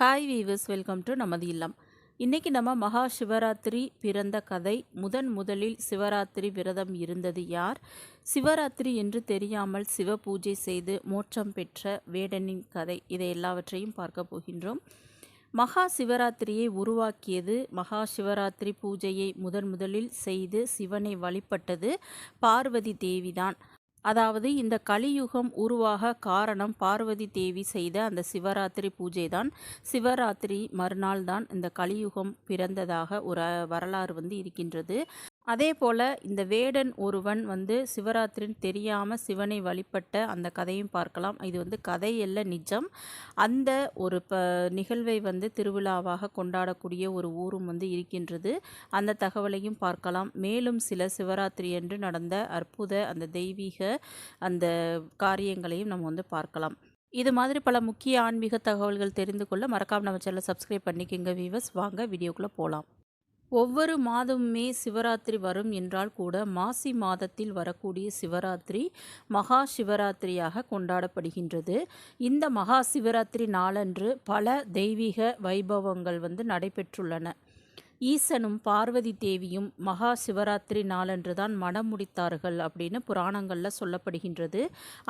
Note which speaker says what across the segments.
Speaker 1: Hi viewers welcome to நமது இல்லம். இன்றைக்கி நம்ம மகா சிவராத்திரி பிறந்த கதை. முதன் முதலில் சிவராத்திரி விரதம் இருந்தது யார்? சிவராத்திரி என்று தெரியாமல் சிவ பூஜை செய்து மோட்சம் பெற்ற வேடனின் கதை. இதை எல்லாவற்றையும் பார்க்க போகின்றோம். மகா சிவராத்திரியை உருவாக்கியது மகா சிவராத்திரி பூஜையை முதன் முதலில் செய்து சிவனை வழிபட்டது பார்வதி தேவிதான். அதாவது இந்த கலியுகம் உருவாக காரணம் பார்வதி தேவி செய்த அந்த சிவராத்திரி பூஜை தான் சிவராத்திரி மறுநாள் தான் இந்த கலியுகம் பிறந்ததாக ஒரு வரலாறு வந்து இருக்கின்றது. அதே போல் இந்த வேடன் ஒருவன் வந்து சிவராத்திரின்னு தெரியாமல் சிவனை வழிபட்ட அந்த கதையும் பார்க்கலாம். இது வந்து கதை அல்ல நிஜம். அந்த ஒரு ப நிகழ்வை வந்து திருவிழாவாக கொண்டாடக்கூடிய ஒரு ஊரும் வந்து இருக்கின்றது. அந்த தகவலையும் பார்க்கலாம். மேலும் சில சிவராத்திரி என்று நடந்த அற்புத அந்த தெய்வீக அந்த காரியங்களையும் நம்ம வந்து பார்க்கலாம். இது மாதிரி பல முக்கிய ஆன்மீக தகவல்கள் தெரிந்து கொள்ள மறக்காம நம்ம சேனலை சப்ஸ்கிரைப் பண்ணிக்கோங்க வீவர்ஸ் வாங்க வீடியோக்குள்ளே போகலாம் ஒவ்வொரு மாதமுமே சிவராத்திரி வரும் என்றால் கூட மாசி மாதத்தில் வரக்கூடிய சிவராத்திரி மகா சிவராத்திரியாக கொண்டாடப்படுகின்றது. இந்த மகா சிவராத்திரி நாளன்று பல தெய்வீக வைபவங்கள் வந்து நடைபெற்றுள்ளன. ஈசனும் பார்வதி தேவியும் மகா சிவராத்திரி நாளன்று தான் மனம் முடித்தார்கள் அப்படின்னு புராணங்களில் சொல்லப்படுகின்றது.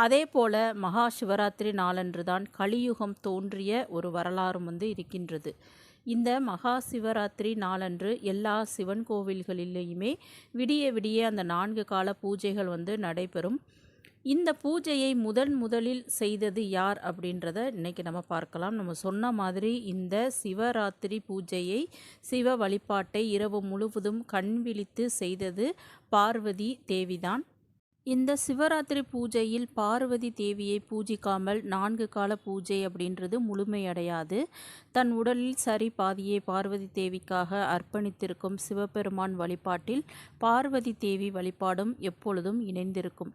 Speaker 1: அதே போல மகா சிவராத்திரி நாளன்று தான் கலியுகம் தோன்றிய ஒரு வரலாறும் வந்து இருக்கின்றது. இந்த மகா சிவராத்திரி நாளன்று எல்லா சிவன் கோவில்களிலேயுமே விடிய விடிய அந்த நான்கு கால பூஜைகள் வந்து நடைபெறும். இந்த பூஜையை முதன் முதலில் செய்தது யார் அப்படின்றத இன்றைக்கி நம்ம பார்க்கலாம். நம்ம சொன்ன மாதிரி இந்த சிவராத்திரி பூஜையை சிவ வழிபாட்டை இரவு முழுவதும் கண் விழித்து செய்தது பார்வதி தேவிதான். இந்த சிவராத்திரி பூஜையில் பார்வதி தேவியை பூஜிக்காமல் நான்கு கால பூஜை அப்படின்றது முழுமையடையாது. தன் உடலில் சரி பாதியை பார்வதி தேவிக்காக அர்ப்பணித்திருக்கும் சிவபெருமான் வழிபாட்டில் பார்வதி தேவி வழிபாடும் எப்பொழுதும் இணைந்திருக்கும்.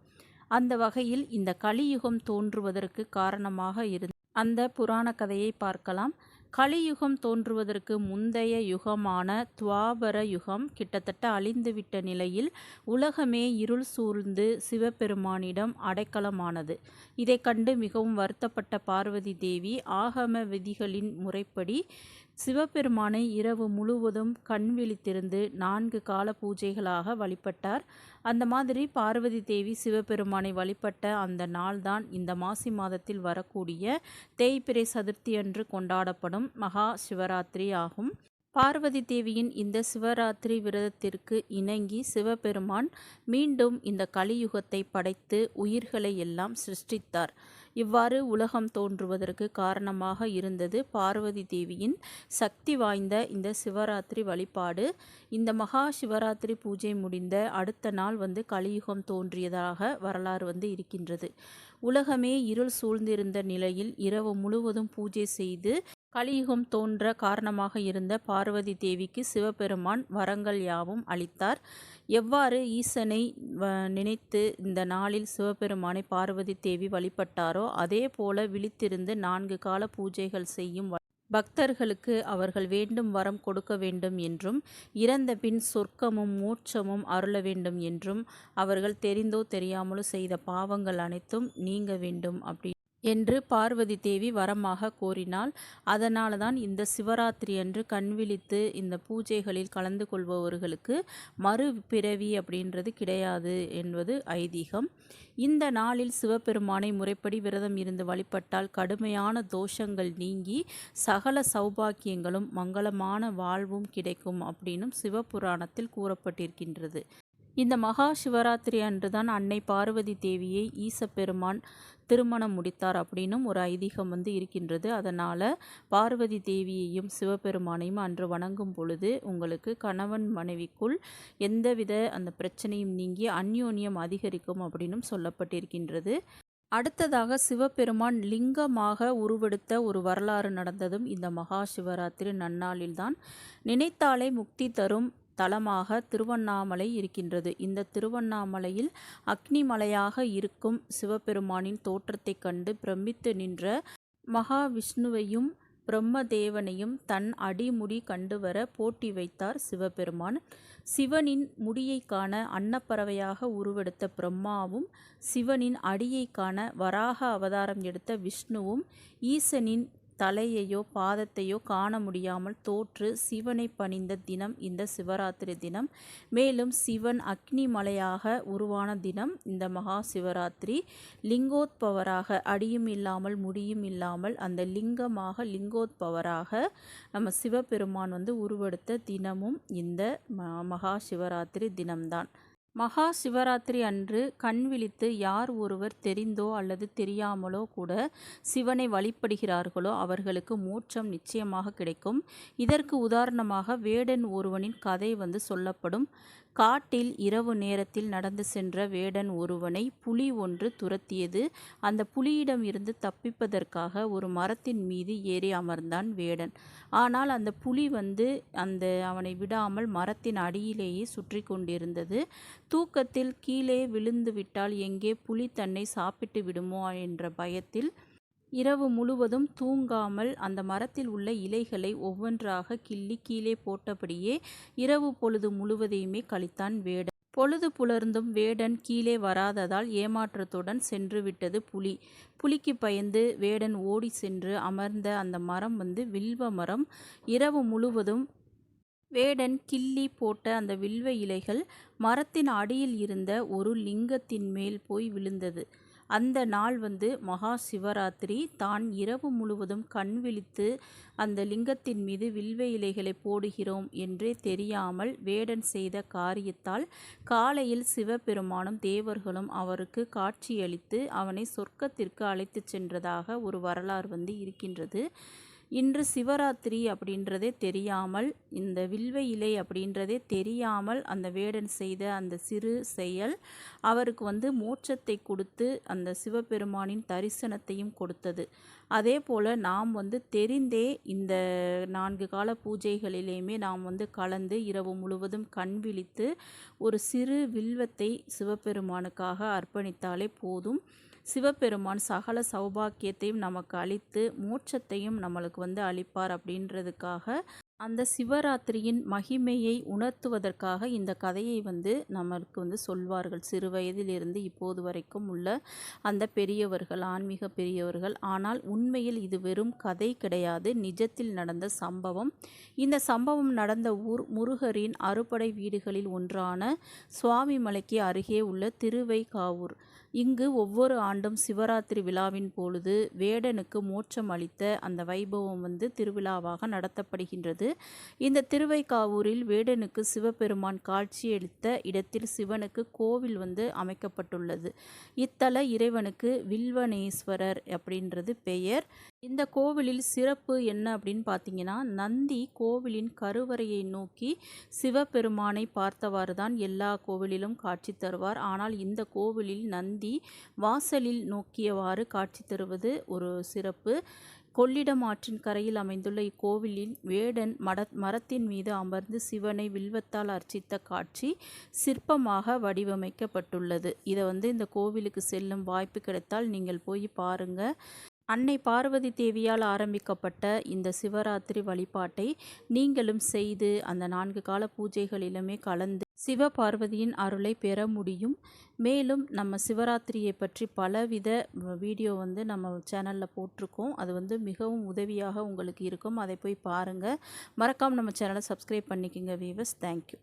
Speaker 1: அந்த வகையில் இந்த கலியுகம் தோன்றுவதற்கு காரணமாக இருந்த அந்த புராண கதையை பார்க்கலாம். கலியுகம் தோன்றுவதற்கு முந்தைய யுகமான துவாபர யுகம் கிட்டத்தட்ட அழிந்துவிட்ட நிலையில் உலகமே இருள் சூழ்ந்து சிவபெருமானிடம் அடைக்கலமானது. இதை கண்டு மிகவும் வருத்தப்பட்ட பார்வதி தேவி ஆகம விதிகளின் முறைப்படி சிவபெருமானை இரவு முழுவதும் கண் விழித்திருந்து நான்கு கால பூஜைகளாக வழிபட்டார். அந்த மாதிரி பார்வதி தேவி சிவபெருமானை வழிபட்ட அந்த நாள்தான் இந்த மாசி மாதத்தில் வரக்கூடிய தேய்பிரை சதுர்த்தி அன்று கொண்டாடப்படும் மகா சிவராத்திரி ஆகும். பார்வதி தேவியின் இந்த சிவராத்திரி விரதத்திற்கு இணங்கி சிவபெருமான் மீண்டும் இந்த கலியுகத்தை படைத்து உயிர்களை எல்லாம் சிருஷ்டித்தார். இவ்வாறு உலகம் தோன்றுவதற்கு காரணமாக இருந்தது பார்வதி தேவியின் சக்தி வாய்ந்த இந்த சிவராத்திரி வழிபாடு. இந்த மகா சிவராத்திரி பூஜை முடிந்த அடுத்த நாள் வந்து கலியுகம் தோன்றியதாக வரலாறு வந்து இருக்கின்றது. உலகமே இருள் சூழ்ந்திருந்த நிலையில் இரவு முழுவதும் பூஜை செய்து கலியுகம் தோன்ற காரணமாக இருந்த பார்வதி தேவிக்கு சிவபெருமான் வரங்கள் யாவும் அளித்தார். எவ்வாறு ஈசனை நினைத்து இந்த நாளில் சிவபெருமானை பார்வதி தேவி வழிபட்டாரோ அதே போல விழித்திருந்து நான்கு கால பூஜைகள் செய்யும் பக்தர்களுக்கு அவர்கள் வேண்டும் வரம் கொடுக்க வேண்டும் என்றும் இறந்த பின் சொர்க்கமும் மோட்சமும் அருள வேண்டும் என்றும் அவர்கள் தெரிந்தோ தெரியாமலோ செய்த பாவங்கள் அனைத்தும் நீங்க வேண்டும் அப்படி என்று பார்வதி தேவி வரமாக கோரினாள். அதனால தான் இந்த சிவராத்திரி அன்று கண்விழித்து இந்த பூஜைகளில் கலந்து கொள்பவர்களுக்கு மறு பிறவி அப்படின்றது கிடையாது என்பது ஐதீகம். இந்த நாளில் சிவபெருமானை முறைப்படி விரதம் இருந்து வழிபட்டால் கடுமையான தோஷங்கள் நீங்கி சகல சௌபாக்கியங்களும் மங்களமான வாழ்வும் கிடைக்கும் அப்படின்னும் சிவபுராணத்தில் கூறப்பட்டிருக்கின்றது. இந்த மகா சிவராத்திரி அன்றுதான் அன்னை பார்வதி தேவியை ஈசப்பெருமான் திருமணம் முடித்தார் அப்படின்னும் ஒரு ஐதீகம் வந்து இருக்கின்றது. அதனால் பார்வதி தேவியையும் சிவபெருமானையும் அன்று வணங்கும் பொழுது உங்களுக்கு கணவன் மனைவிக்குள் எந்தவித அந்த பிரச்சனையும் நீங்கி அந்யோன்யம் அதிகரிக்கும் அப்படின்னும் சொல்லப்பட்டிருக்கின்றது. அடுத்ததாக சிவபெருமான் லிங்கமாக உருவெடுத்த ஒரு வரலாறு நடந்ததும் இந்த மகா சிவராத்திரி நன்னாளில்தான். நினைத்தாலே முக்தி தரும் தலமாக திருவண்ணாமலை இருக்கின்றது. இந்த திருவண்ணாமலையில் அக்னிமலையாக இருக்கும் சிவபெருமானின் தோற்றத்தைக் கண்டு பிரமித்து நின்ற மகாவிஷ்ணுவையும் பிரம்மதேவனையும் தன் அடிமுடி கண்டுவர போட்டி வைத்தார் சிவபெருமான். சிவனின் முடியை காண அன்னப்பறவையாக உருவெடுத்த பிரம்மாவும் சிவனின் அடியை காண வராக அவதாரம் எடுத்த விஷ்ணுவும் ஈசனின் தலையையோ பாதத்தையோ காண முடியாமல் தோற்று சிவனை பணிந்த தினம் இந்த சிவராத்திரி தினம். மேலும் சிவன் அக்னி மலையாக உருவான தினம் இந்த மகா சிவராத்திரி. லிங்கோத்பவராக அடியும் இல்லாமல் முடியும் இல்லாமல் அந்த லிங்கமாக லிங்கோத்பவராக நம்ம சிவபெருமான் வந்து உருவெடுத்த தினமும் இந்த ம- மகா சிவராத்திரி தினம்தான். மகா சிவராத்திரி அன்று கண் விழித்து யார் ஒருவர் தெரிந்தோ அல்லது தெரியாமலோ கூட சிவனை வழிபடுகிறார்களோ அவர்களுக்கு மோட்சம் நிச்சயமாக கிடைக்கும். இதற்கு உதாரணமாக வேடன் ஒருவனின் கதை வந்து சொல்லப்படும். காட்டில் இரவு நேரத்தில் நடந்து சென்ற வேடன் ஒருவனை புலி ஒன்று துரத்தியது. அந்த புலியிடம் இருந்து தப்பிப்பதற்காக ஒரு மரத்தின் மீது ஏறி அமர்ந்தான் வேடன். ஆனால் அந்த புலி வந்து அந்த அவனை விடாமல் மரத்தின் அடியிலேயே சுற்றி கொண்டிருந்தது. தூக்கத்தில் கீழே விழுந்து விட்டால் எங்கே புலி தன்னை சாப்பிட்டு விடுமோ என்ற பயத்தில் இரவு முழுவதும் தூங்காமல் அந்த மரத்தில் உள்ள இலைகளை ஒவ்வொன்றாக கிள்ளி கீழே போட்டபடியே இரவு பொழுது முழுவதையுமே கழித்தான் வேடன். பொழுது புலர்ந்தும் வேடன் கீழே வராததால் ஏமாற்றத்துடன் சென்று விட்டது புலி. புலிக்கு பயந்து வேடன் ஓடி சென்று அமர்ந்த அந்த மரம் வந்து வில்வ மரம். இரவு முழுவதும் வேடன் கிள்ளி போட்ட அந்த வில்வ இலைகள் மரத்தின் அடியில் இருந்த ஒரு லிங்கத்தின் மேல் போய் விழுந்தது. அந்த நாள் வந்து மகா சிவராத்திரி. தான் இரவு முழுவதும் கண் விழித்து அந்த லிங்கத்தின் மீது வில்வ இலைகளை போடுகிறோம் என்றே தெரியாமல் வேடன் செய்த காரியத்தால் காலையில் சிவபெருமானும் தேவர்களும் அவருக்கு காட்சியளித்து அவனை சொர்க்கத்திற்கு அழைத்துச் சென்றதாக ஒரு வரலாறு வந்து இருக்கின்றது. இன்று சிவராத்திரி அப்படின்றதே தெரியாமல் இந்த வில்வ இலை அப்படின்றதே தெரியாமல் அந்த வேடன் செய்த அந்த சிறு செயல் அவருக்கு வந்து மோட்சத்தை கொடுத்து அந்த சிவபெருமானின் தரிசனத்தையும் கொடுத்தது. அதே போல் நாம் வந்து தெரிந்தே இந்த நான்கு கால பூஜைகளிலேயுமே நாம் வந்து கலந்து இரவு முழுவதும் கண் விழித்து ஒரு சிறு வில்வத்தை சிவபெருமானுக்காக அர்ப்பணித்தாலே போதும். சிவபெருமான் சகல சௌபாக்கியத்தையும் நமக்கு அளித்து மோட்சத்தையும் நம்மளுக்கு வந்து அளிப்பார் அப்படின்றதுக்காக அந்த சிவராத்திரியின் மகிமையை உணர்த்துவதற்காக இந்த கதையை வந்து நமக்கு வந்து சொல்வார்கள். சிறு வயதிலிருந்து இப்போது வரைக்கும் உள்ள அந்த பெரியவர்கள் ஆன்மீக பெரியவர்கள். ஆனால் உண்மையில் இது வெறும் கதை கிடையாது. நிஜத்தில் நடந்த சம்பவம். இந்த சம்பவம் நடந்த ஊர் முருகரின் அறுபடை வீடுகளில் ஒன்றான சுவாமிமலைக்கு அருகே உள்ள திருவைகாவூர். இங்கு ஒவ்வொரு ஆண்டும் சிவராத்திரி விழாவின் பொழுது வேடனுக்கு மோட்சம் அளித்த அந்த வைபவம் வந்து திருவிழாவாக நடத்தப்படுகின்றது. இந்த திருவைக்காவூரில் வேடனுக்கு சிவபெருமான் காட்சியளித்த இடத்தில் சிவனுக்கு கோவில் வந்து அமைக்கப்பட்டுள்ளது. இத்தல இறைவனுக்கு வில்வனேஸ்வரர் அப்படின்றது பெயர். இந்த கோவிலில் சிறப்பு என்ன அப்படின்னு பார்த்தீங்கன்னா நந்தி கோவிலின் கருவறையை நோக்கி சிவபெருமானை பார்த்தவாறு தான் எல்லா கோவிலிலும் காட்சி தருவார். ஆனால் இந்த கோவிலில் நந்தி வாசலில் நோக்கியவாறு காட்சி தருவது ஒரு சிறப்பு. கொள்ளிடம் ஆற்றின் கரையில் அமைந்துள்ள இக்கோவிலின் வேடன் மட மரத்தின் மீது அமர்ந்து சிவனை வில்வத்தால் அர்ச்சித்த காட்சி சிற்பமாக வடிவமைக்கப்பட்டுள்ளது. இதை வந்து இந்த கோவிலுக்கு செல்லும் வாய்ப்பு கிடைத்தால் நீங்கள் போய் பாருங்கள் அன்னை பார்வதி தேவியால் ஆரம்பிக்கப்பட்ட இந்த சிவராத்திரி வழிபாட்டை நீங்களும் செய்து அந்த நான்கு கால பூஜைகளிலுமே கலந்து சிவ பார்வதியின் அருளை பெற முடியும். மேலும் நம்ம சிவராத்திரியை பற்றி பலவித வீடியோ வந்து நம்ம சேனலில் போட்டிருக்கோம். அது வந்து மிகவும் உதவியாக உங்களுக்கு இருக்கும். அதை போய் பாருங்கள் மறக்காமல் நம்ம சேனலை சப்ஸ்கிரைப் பண்ணிக்கோங்க வீவர்ஸ் தேங்க்யூ